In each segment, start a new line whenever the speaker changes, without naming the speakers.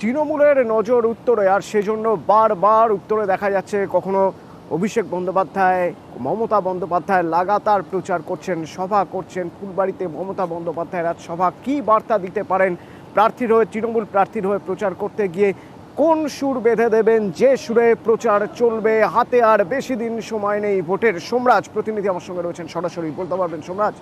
তৃণমূলের নজর উত্তরে, আর সেজন্য বারবার উত্তরে দেখা যাচ্ছে কখনো অভিষেক বন্দ্যোপাধ্যায়, মমতা বন্দ্যোপাধ্যায় লাগাতার প্রচার করছেন, সভা করছেন, ফুলবাড়িতে মমতা বন্দ্যোপাধ্যায়ের আজ সভা কি বার্তা দিতে পারেন? প্রার্থীর হয়ে, তৃণমূল প্রার্থীর হয়ে প্রচার করতে গিয়ে কোন সুর বেঁধে দেবেন? যে সুরে প্রচার চলবে, হাতে আর বেশি দিন সময় নেই ভোটের। সোমরাজ প্রতিনিধি আমার সঙ্গে রয়েছেন, সরাসরি বলতে পারবেন, সোমরাজ।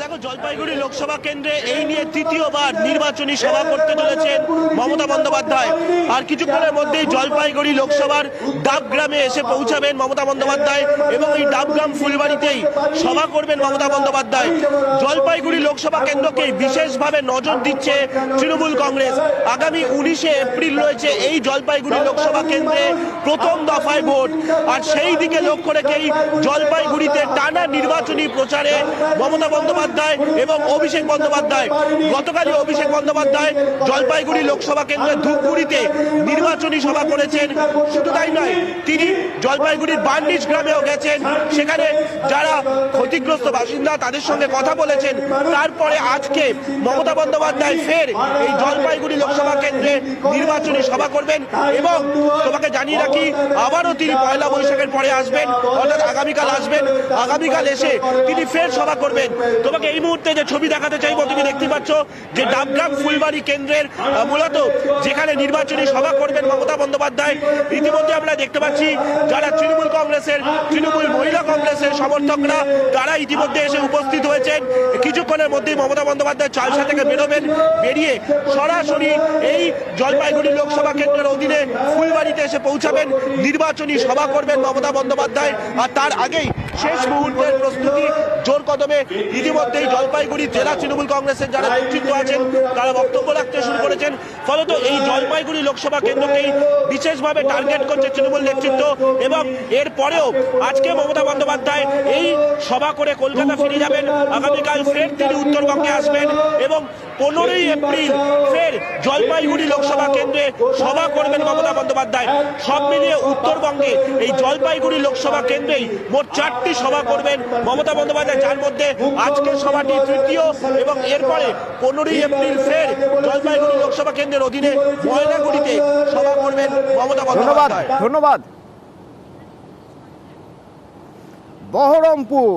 দেখো জলপাইগুড়ি লোকসভা কেন্দ্রে এই নিয়ে তৃতীয়বার নির্বাচনী সভা করতে চলেছেন মমতা বন্দ্যোপাধ্যায়। আর কিছুক্ষণের মধ্যেই জলপাইগুড়ি লোকসভার ডাবগ্রামে এসে পৌঁছাবেন মমতা বন্দ্যোপাধ্যায় এবং এই ডাবগ্রাম ফুলবাড়িতেই সভা করবেন মমতা বন্দ্যোপাধ্যায়। জলপাইগুড়ি লোকসভা কেন্দ্রকে বিশেষভাবে নজর দিচ্ছে তৃণমূল কংগ্রেস। আগামী উনিশে এপ্রিল রয়েছে এই জলপাইগুড়ি লোকসভা কেন্দ্রে প্রথম দফায় ভোট। আর সেই দিকে লক্ষ্য রেখেই জলপাইগুড়িতে টানা নির্বাচনী প্রচারে মমতা বন্দ্যোপাধ্যায় এবং অভিষেক বন্দ্যোপাধ্যায়। গতকালই অভিষেক বন্দ্যোপাধ্যায় জলপাইগুড়ি লোকসভা কেন্দ্রের ধূপগুড়িতে নির্বাচনী সভা করেছেন। শুধু তাই নয়, তিনি জলপাইগুড়ির বার্নিশ গ্রামেও গেছেন। সেখানে যারা ক্ষতিগ্রস্ত বাসিন্দা তাদের সঙ্গে কথা বলেছেন। তারপরে আজকে মমতা বন্দ্যোপাধ্যায় ফের এই জলপাইগুড়ি লোকসভা কেন্দ্রে নির্বাচনী সভা করবেন এবং তোমাকে জানিয়ে রাখি, আবারও তিনি পয়লা বৈশাখের পরে আসবেন, অর্থাৎ আগামীকাল আসবেন। আগামীকাল এসে তিনি ফের সভা করবেন। তোমাকে এই মুহূর্তে যে ছবি দেখাতে চাইব, তুমি দেখতে পাচ্ছ যে ডাবগ্রাম ফুলবাড়ি কেন্দ্রের মূলত যেখানে নির্বাচনী সভা করবেন মমতা বন্দ্যোপাধ্যায়। ইতিমধ্যে আমরা দেখতে পাচ্ছি যারা তৃণমূল কংগ্রেসের, তৃণমূল মহিলা কংগ্রেসের সমর্থকরা, তারা ইতিমধ্যে এসে উপস্থিত হয়েছেন। কিছুক্ষণের মধ্যেই মমতা বন্দ্যোপাধ্যায় চালসা থেকে বেরোবেন। বেরিয়ে সরাসরি এই জলপাইগুড়ি লোকসভা কেন্দ্রের অধীনে ফুলবাড়িতে এসে পৌঁছাবেন। নির্বাচনী সভা করবেন মমতা বন্দ্যোপাধ্যায়। আর তার আগেই শেষ মুহূর্তের প্রস্তুতি জোর কদমে ইতিমধ্যেই জলপাইগুড়ি জেলা তৃণমূল কংগ্রেসের যারা নেতৃত্ব আছেন, তারা বক্তব্য রাখতে শুরু করেছেন। ফলত এই জলপাইগুড়ি লোকসভা কেন্দ্রকেই বিশেষভাবে টার্গেট করছে তৃণমূল নেতৃত্ব এবং এর পরেও আজকে মমতা বন্দ্যোপাধ্যায় এই সভা করে কলকাতা ফিরে যাবেন। আগামীকাল ফের তিনি উত্তরবঙ্গে আসবেন এবং পনেরোই এপ্রিল ফের জলপাইগুড়ি লোকসভা কেন্দ্রে সভা করবেন মমতা বন্দ্যোপাধ্যায়। সব মিলিয়ে উত্তরবঙ্গে এই জলপাইগুড়ি লোকসভা কেন্দ্রেই মোট চারটি সভা করবেন মমতা বন্দ্যোপাধ্যায়। যার মধ্যে আজকের সভাটি তৃতীয় এবং এরপরে পনেরোই এপ্রিল ফের জলপাইগুড়ি লোকসভা কেন্দ্রের অধীনে ময়নাগুড়িতে সভা করবেন মমতা বন্দ্যোপাধ্যায়।
ধন্যবাদ। বহরমপুর।